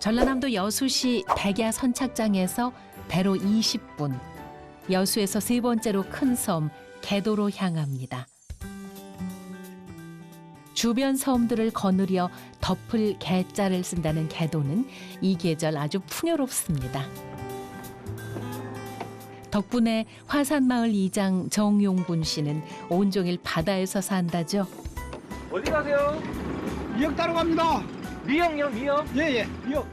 전라남도 여수시 백야 선착장에서 배로 20분, 여수에서 세 번째로 큰 섬 개도로 향합니다. 주변 섬들을 거느려 덮을 개자를 쓴다는 개도는 이 계절 아주 풍요롭습니다. 덕분에 화산마을 이장 정용군 씨는 온종일 바다에서 산다죠. 어디 가세요? 미역 따러 갑니다. 미역요, 미역. 예예, 미역.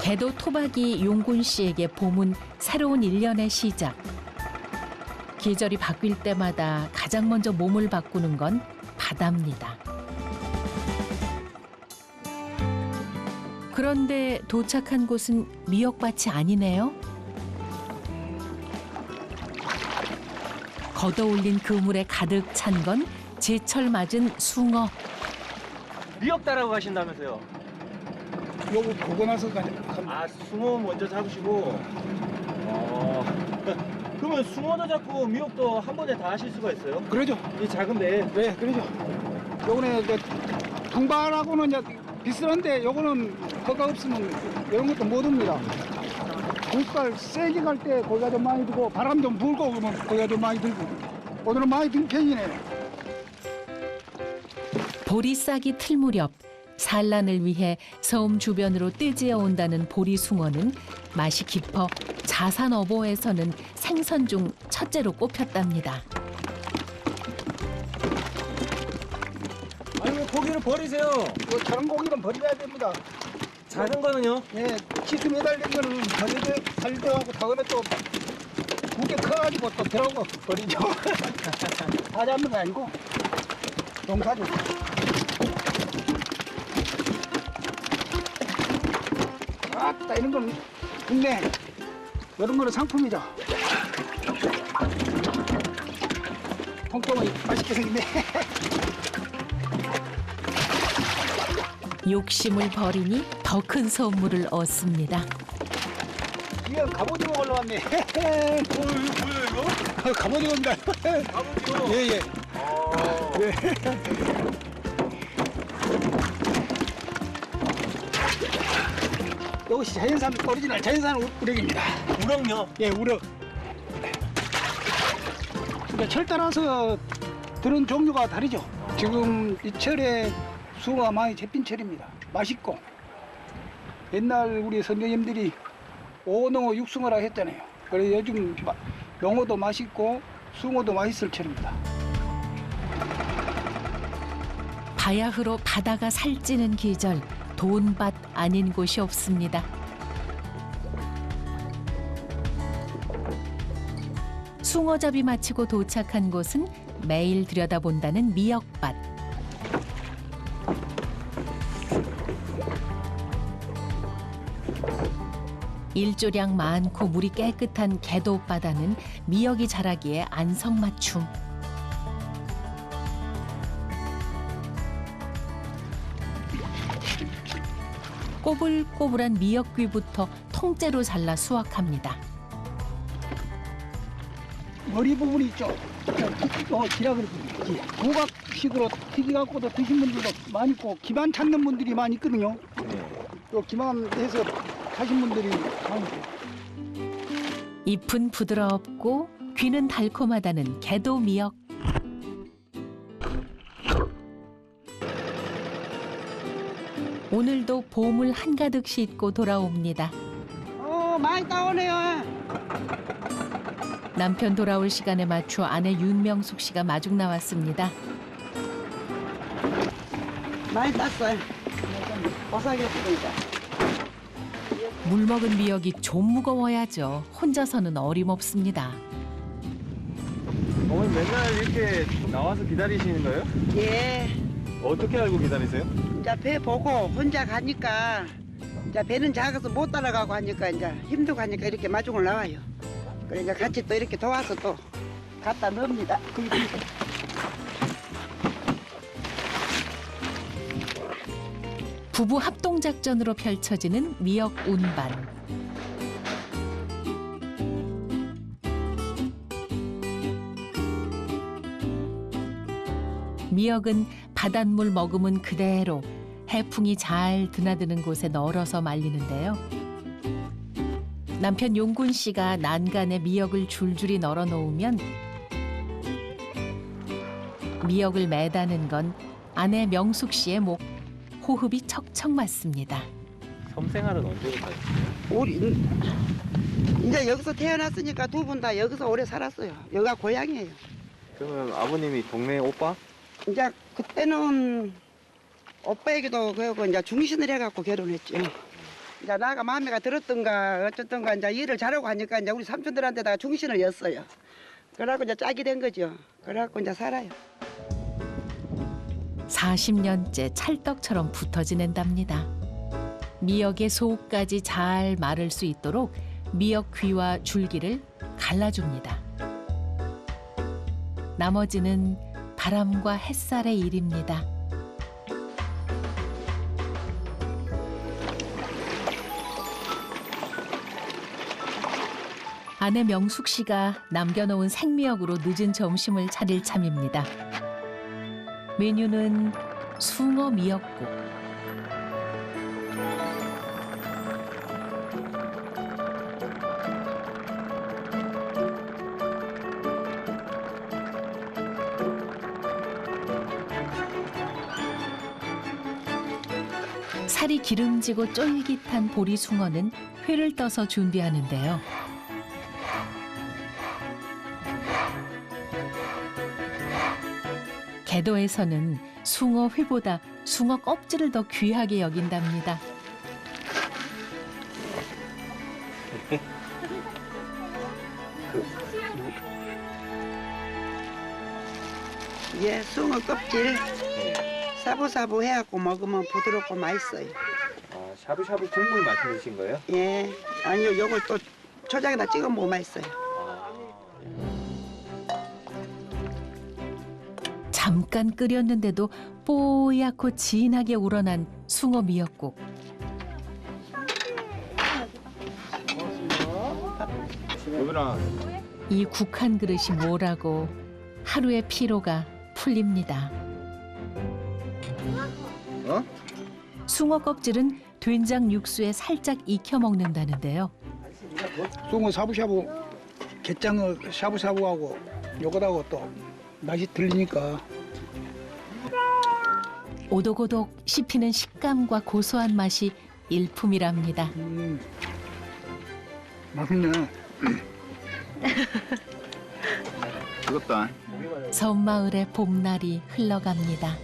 개도 토박이 용군 씨에게 봄은 새로운 일년의 시작. 계절이 바뀔 때마다 가장 먼저 몸을 바꾸는 건 바다입니다. 그런데 도착한 곳은 미역밭이 아니네요. 걷어올린 그물에 가득 찬 건 제철 맞은 숭어. 미역 따라고 가신다면서요? 요거 보고 나서 가자. 아, 숭어 먼저 잡으시고. 어. 그러면 숭어도 잡고 미역도 한 번에 다 하실 수가 있어요? 그러죠. 이 작은 배에. 네, 그러죠. 요거는 이제 둥발하고는 이제 비슷한데 요거는 허가 없으면 이런 것도 못 옵니다. 물살 세게 갈때 거기가 좀 많이 들고 바람 좀 불고 그러면 거기가 좀 많이 들고 오늘은 많이 든 편이네요. 보리싹이 틀 무렵 산란을 위해 섬 주변으로 떼지어 온다는 보리숭어는 맛이 깊어 자산 어보에서는 생선 중 첫째로 꼽혔답니다. 아니, 왜 고기를 버리세요? 요 작은 고기는 버려야 됩니다. 작은 거는요? 예, 치트 매달린 거는 버려야 살려 하고 다음에 또 무게 커가지고 또 들어오고 버리죠. 다 잡는 거 아니고 농사죠. 아따 이런 건 국내 이런 거는 상품이죠. 통통이 맛있게 생겼네. 욕심을 버리니 더 큰 선물을 얻습니다. 이건 갑오징어 올라왔네. 어, 이거 뭐예요, 이거? 갑오징어입니다. 아버지요. 예, 예. 어. 이것이 자연산 오리지널 자연산 우- 우럭입니다. 우럭요? 예, 우럭. 그러니까 철 따라서 들은 종류가 다르죠. 지금 이 철에 수가 많이 잡힌 철입니다. 맛있고 옛날 우리 선생님들이 오농어 육숭어라 했잖아요. 그래서 요즘 마- 농어도 맛있고 숭어도 맛있을 철입니다. 바야흐로 바다가 살찌는 계절 돈밭 아닌 곳이 없습니다. 숭어잡이 마치고 도착한 곳은 매일 들여다본다는 미역밭. 일조량 많고 물이 깨끗한 개도바다는 미역이 자라기에 안성맞춤. 꼬불꼬불한 미역귀부터 통째로 잘라 수확합니다. 머리 부분이 있죠. 어, 기라 그러거든요. 고각식으로 튀겨갖고도 드신 분들도 많이 있고 기만 찾는 분들이 많이 있거든요. 또 기만해서 하신 분들이 많이 있고. 잎은 부드럽고 귀는 달콤하다는 개도 미역. 오늘도 봄을 한가득 싣고 돌아옵니다. 어, 많이 따오네요. 남편 돌아올 시간에 맞춰 아내 윤명숙 씨가 마중 나왔습니다. 많이 땄어요. 보사겼으니까. 물 먹은 미역이 좀 무거워야죠. 혼자서는 어림없습니다. 어머니 맨날 이렇게 나와서 기다리시는 거예요? 예. 어떻게 알고 기다리세요? 이제 배 보고 혼자 가니까 이제 배는 작아서 못 따라가고 하니까 이제 힘들고 하니까 이렇게 마중을 나와요. 그래 이제 같이 또 이렇게 도와서 또 갖다 넣습니다. 부부 합동 작전으로 펼쳐지는 미역 운반. 미역은 바닷물 머금은 그대로 해풍이 잘 드나드는 곳에 널어서 말리는데요. 남편 용군 씨가 난간에 미역을 줄줄이 널어 놓으면 미역을 매다는 건 아내 명숙 씨의 목 호흡이 척척 맞습니다. 섬 생활은 언제부터 하셨어요? 우리 이제 여기서 태어났으니까 두 분 다 여기서 오래 살았어요. 여기가 고향이에요. 그러면 아버님이 동네 오빠? 이제 그때는 오빠에게도 그러고 이제 중신을 해갖고 결혼했죠. 이제 나가 마음에가 들었던가 어쨌든가 이제 일을 잘하고 하니까 이제 우리 삼촌들한테다가 중신을 였어요. 그래갖고 이제 짝이 된 거죠. 그래갖고 이제 살아요. 40년째 찰떡처럼 붙어 지낸답니다. 미역의 속까지 잘 마를 수 있도록 미역 귀와 줄기를 갈라줍니다. 나머지는 바람과 햇살의 일입니다. 아내 명숙 씨가 남겨놓은 생미역으로 늦은 점심을 차릴 참입니다. 메뉴는 숭어 미역국. 살이 기름지고 쫄깃한 보리 숭어는 회를 떠서 준비하는데요. 개도에서는 숭어 회보다 숭어 껍질을 더 귀하게 여긴답니다. 예, 숭어 껍질 사부사부 해갖고 먹으면 부드럽고 맛있어요. 아, 샤브샤브 국물 말씀이신 거예요? 예, 아니요, 요걸 또 초장에다 찍어 먹으면 맛있어요. 잠깐 끓였는데도 뽀얗고 진하게 우러난 숭어 미역국. 이국한 그릇이 뭐라고 하루의 피로가 풀립니다. 어? 숭어 껍질은 된장 육수에 살짝 익혀 먹는다는데요. 숭어 샤브샤브 게장을 샤브샤브하고 요거하고 또 맛이 들리니까 오독오독 씹히는 식감과 고소한 맛이 일품이랍니다. 음, 맛있네. 뜨겁다. 섬마을의 봄날이 흘러갑니다.